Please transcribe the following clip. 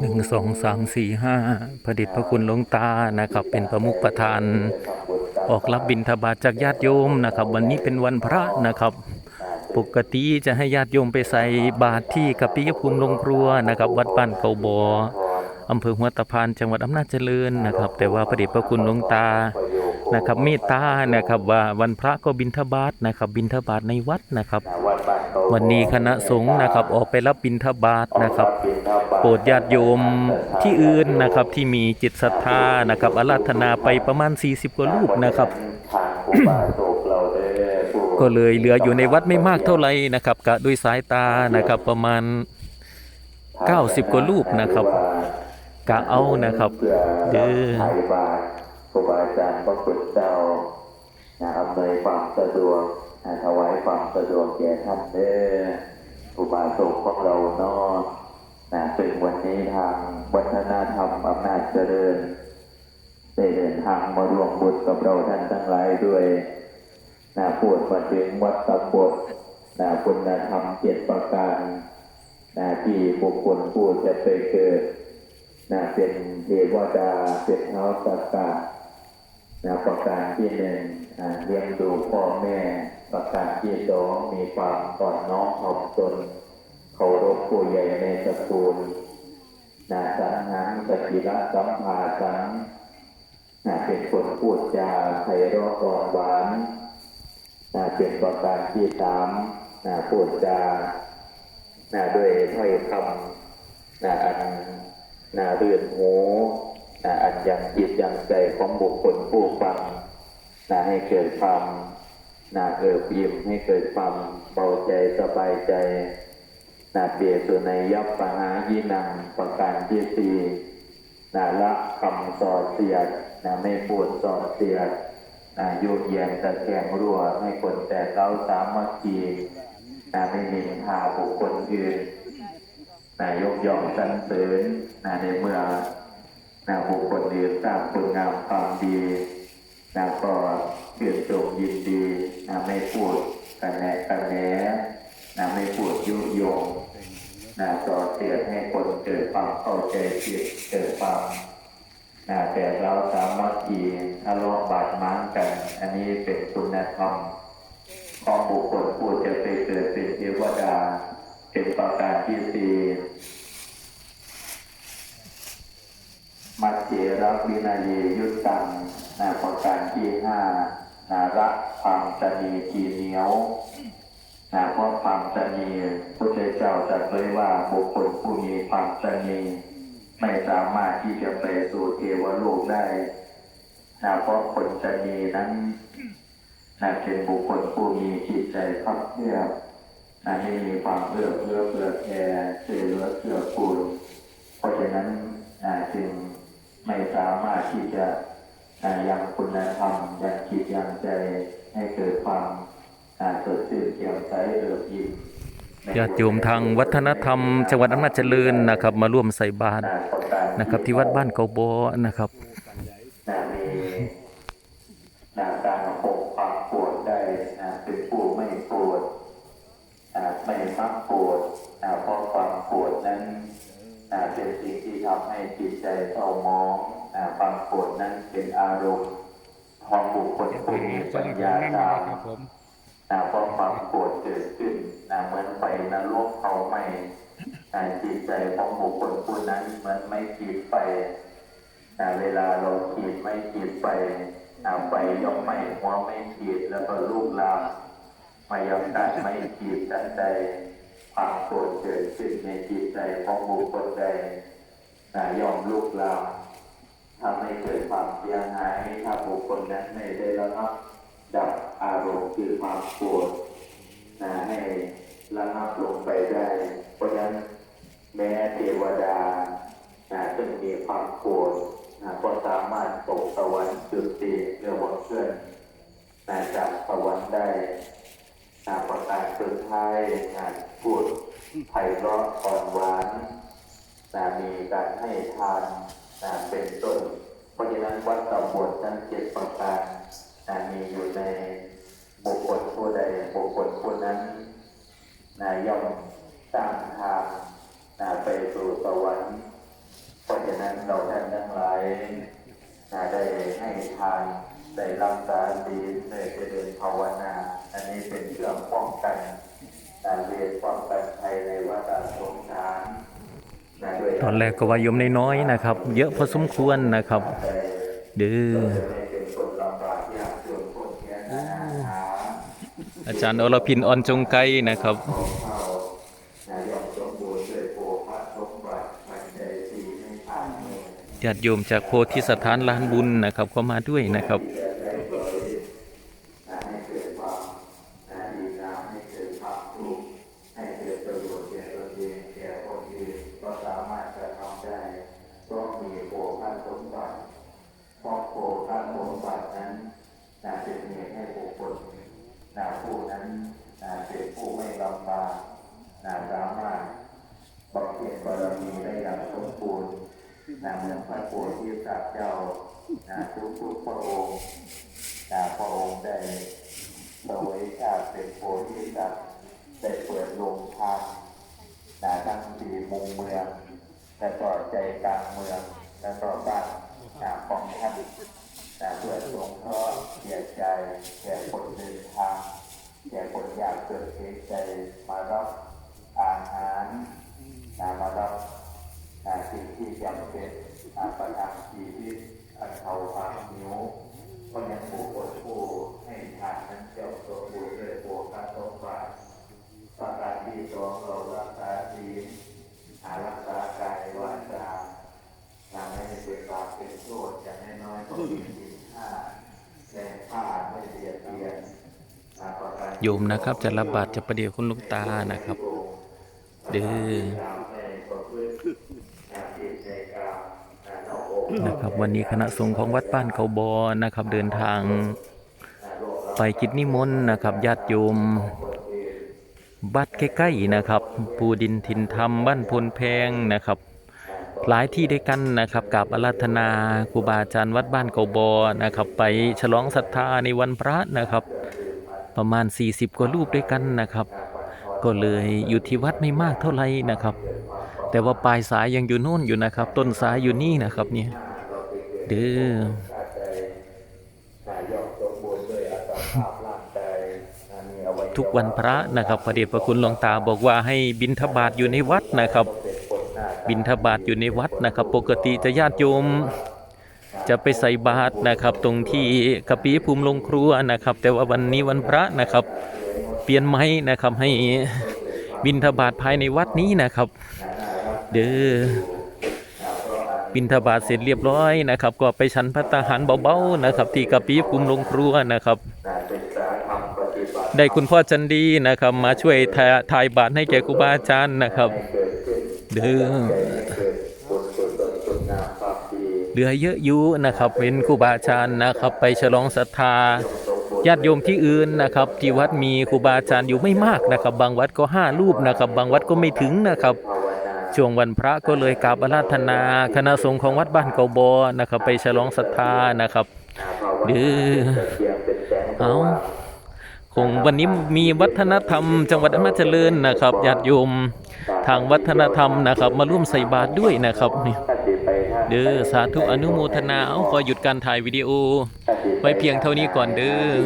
หนึ่งสองสามสี่ห้าพระเดชพระคุณหลวงตานะครับ เป็นประมุขประธาน ออกรับบิณฑบาตจากญาติโยมนะครับ วันนี้เป็นวันพระนะครับ ปกติจะให้ญาติโยมไปใส่บาตรที่กัปปิยภูมิโรงครัวนะครับ วัดบ้านเกาบออำเภอหัวตะพานจังหวัดอำนาจเจริญนะครับ แต่ว่าพระเดชพระคุณหลวงตานะครับเมตตานะครับว่าวันพระก็บิณฑบาตนะครับ บิณฑบาตในวัดนะครับ วันนี้คณะสงฆ์นะครับออกไปรับบิณฑบาตนะครับ โปรดญาติโยมที่อื่นนะครับที่มีจิตศรัทธานะครับอาราธนาไปประมาณ 40 กว่ารูปนะครับก็เลยเหลืออยู่ในวัดไม่มากเท่าไหร่นะครับกะด้วยสายตานะครับประมาณ 90 กว่ารูปนะครับกะเอานะครับเด้อครูบาอาจารย์พระคุณเจ้าอำนวยความสะดวก ถวายความสะดวกแก่ท่านเด้อครูบาสงฆ์ของเราเนาะนะซึ่งวันนี้ทางวัฒนธรรมอำนาจเจริญได้เดินทางมาร่วมบุญกับเราท่านทั้งหลายด้วยนะพูดมาถึงวัดตะบดนะคุณธรรมเจ็ดประการนะที่บุคคลผู้จะไปเกิดนะเป็นเทวดาเป็นเท้าสักกะนะประการที่หนึ่ง เลี้ยงดูพ่อแม่ประการที่สองมีความก่อนน้อมถ่อมตนเคารพผู้ใหญ่ในตระกูลนะสังหารสกิระสัมภาสังนะเป็นคนพูดจาไพเราะอ่อนหวานนะเป็นประการที่สามนะพูดจานะด้วยถ้อยคำนะอันนาเรือนหูนาอันยังจิตยังใจของบุคคลผู้ฟัง นาให้เกิดความนาเอิบยิ้มให้เกิดความเบาใจสบายใจนาเปียสุในยับปหายินังประการที่สี่นาละคำสอดเสียดนาไม่ปวดสอดเสียดนาโยกแยงตะแคงรั่วให้คนแต่เราสามัคคีนาไม่มีหาบุคคลอื่นนายกย่องสรรเสริญนะในเมื่อนะบุคคลอื่นสร้างคุณงามความดี นะก็เชื่นชมยินดีนะไม่พูดกันแหนกันแหนนะไม่พูดยุยงนะต่อเสียดให้คนเกิดความเข้าใจผิดเกิดความนะแต่เราสามัคคีทะเลาะบาดหมางกัน อันนี้เป็นคุณธรรมของบุคคลผู้จะไปเกิดเป็นเทวดาเป็นประการที่สี่มัจเจรักวินัยยุตตัง นาประการที่ห้านารักความตนีทีเหนียวนาเพราะความตนีพระเจ้าตรัสไว้ว่าบุคคลผู้มีความตนีไม่สามารถที่จะไปสู่เทวโลกได้นาเพราะคนตนีนั้นนาเป็นบุคคลผู้มีจิตใจพักเพียบอันนี้มีความเอื้อเฟื้อเผื่อแผ่ช่วยเหลือเกื้อกูลเพราะฉะนั้นอ่าจึงไม่สามารถที่จะ ยังคุณธรรมยังจิตยังใจให้เกิดความอ่าสดชื่นเกี่ยวใสเอิบยิ้มญาติโยมทางวัฒนธรรม จังหวัดอำนาจเจริญนะครับ มาร่วมใส่บาตรอ่าประการนะครับ ที่วัดบ้านเกาบอนะครับนะมีนะการปกความปวดได้นะเป็นผู้ไม่ปวดนะไม่มักปวดนะเพราะความปวดนั้นนะเป็นสิ่งที่ทำให้จิตใจเศร้าหมองนะ ความปวดนั้นเป็นอารมณ์ของบุคคลผู้มีปัญญาตามครับผมนะเพราะความโกรธเกิดขึ้นนะเหมือนไฟนรกเขาไหม่นะจิตใจของบุคคลผู้นั้นเหมือนไม่ขีดไฟนะเวลาเราขีดไม่ขีดไฟนะไฟย่อมไหม้หัวไม่ขีดแล้วก็ลูกลามไม่ยอมการไม่ขีดตั้งใจความโกรธเกิดขึ้นในจิตใจของบุคคลใดนะย่อมลูกลาม ทำให้เกิดความเสียหายถ้าบุคคลนั้นไม่ได้ระงับดับอารมณ์คือความโกรธนะให้ระงับลงไปได้ เพราะฉะนั้นแม้เทวดานะซึ่งมีความโกรธนะก็สามารถตกสวรรค์จุดตีเรื่องวันเคลื่อนนะจากสวรรค์ได้นะประการสุดท้ายนพูดไพเราะอ่อนหวานนะมีการให้ทาน เป็นต้นเพราะฉะนั้นวัดต่าบวชนั้นเจ็ดประการมีอยู่ในบุคคลผู้ใดบุคคลผู้นั้นนาย่อมสร้างทางนะไปสู่สวรรค์เพราะฉะนั้นเราท่านทั้งหลายนะได้ให้ทานได้รักษาศีลได้เจริญภาวนา อันนี้เป็นเรื่องป้องกันการเรียนป้องกันภัยในวัฏสงสาร ตอนแรกก็ว่าโยมน้อยๆนะครับ เยอะพอสมควรนะครับ เด้อไม่เป็นคนลำบากยากจนคนแค้นหาหาอาจารย์อรพินอ่อนจงไกรนะครับของเขานายกสมบูรณ์ด้วยโภคสมบัติปัจจัยสี่ให้ผ่านมือญาติโยมจากโพธิสถานลานบุญนะครับก็มาด้วยนะครับ ให้เกิดความดีงามให้เกิดความสุขให้เกิดประโยชน์แก่ตนเองแก่คนอื่นก็สามารถจะทำได้เพราะมีโภคสมบัติเพราะโภคสมบัติ นั้นนาเป็นเหตุให้บุคคลนาผู้นั้นนาเป็นผู้ไม่ลำบากนาสามารถบำเพ็ญบารมีได้อย่างสมบูรณ์นาเหมือนพระโพธิสัตว์เจ้านาทุกๆพระองค์นาพระองค์ได้สวยชาติเป็นโพธิสัตว์ได้เปิดโรงทานนาทั้งสี่มุมเมืองและก็ใจกลางเมืองและก็บ้านนาของท่าน นาเพื่อสงเคราะห์เกียใจแก่คนเดินทางแก่คนอยากเกิดเหตุใจมารับอาหารนามารับนาสิ่งที่จำเป็นนาประทังชีวิตอันเขาความหิวเพราะยังผู้คนผู้ให้ทานนั้นเจ้าตัวผู้ด้วยโภคสมบัติประการที่สองเรารักษาศีลหารักษากายวาจาทำให้เป็นบาปเป็นโทษอย่างน้อยก็มีศีลห้าแต่ผ้าไม่เบียดเบียนหาประการ โยมนะครับ จะรับบาตรจะประเดี๋ยวคุณลุงตานะครับ เด้อนะครับ วันนี้คณะสงฆ์ของวัดบ้านเขาบอนะครับ เดินทางไปกิจนิมนต์นะครับญาติโยมบัดใกล้ๆนะครับ ปูดินทินธรรมบ้านพลแพงนะครับ หลายที่ด้วยกันนะครับกับอาราธนาครูบาอาจารย์วัดบ้านเขาบอนะครับ ไปฉลองศรัทธาในวันพระนะครับ ประมาณ 40 กว่ารูปด้วยกันนะครับ ก็เลยอยู่ที่วัดไม่มากเท่าไหร่นะครับ แต่ว่าปลายสายยังอยู่โน่นอยู่นะครับ ต้นสายอยู่นี่นะครับเนี่ยเด้อทุกวันพระนะครับพระเดชพระคุณหลวงตาบอกว่าให้บิณฑบาตอยู่ในวัดนะครับ บิณฑบาตอยู่ในวัดนะครับ ปกติจะญาติโยม จะไปใส่บาตรนะครับ ตรงที่กระปีภูมิลงครัวนะครับ แต่ว่าวันนี้วันพระนะครับ เปลี่ยนไม้นะครับให้บิณฑบาตภายในวัดนี้นะครับ เด้อบิณฑบาตเสร็จเรียบร้อยนะครับ ก็ไปฉันพัตาหารเบาๆนะครับ ที่กระปีภูมิลงครัวนะครับได้คุณพ่อจันดีนะครับ มาช่วยทาทายบาตรให้แก่ครูบาอาจารย์นะครับเกิดขึ้นเด้อ เกิดบุญกุศลคุณงามความดี เหลือเยอะอยู่นะครับเป็นครูบาอาจารย์นะครับ ไปฉลองศรัทธาญาติโยมที่อื่นนะครับที่วัดมีครูบาอาจารย์อยู่ไม่มากนะครับ บางวัดก็ห้ารูปนะครับ บางวัดก็ไม่ถึงนะครับช่วงวันพระก็เลยกราบอาราธนา คณะสงฆ์ของวัดบ้านเกาบอนะครับ ไปฉลองศรัทธานะครับภาวนาเด้อเทียเอาคงวันนี้มีวัฒนธรรม จังหวัดอำนาจเจริญนะครับญาติโยมทางวัฒนธรรมนะครับ มาร่วมใส่บาตรด้วยนะครับนี่ เด้อสาธุอนุโมทนาเอาขอหยุดการถ่ายวิดีโอ ไว้เพียงเท่านี้ก่อนเด้อ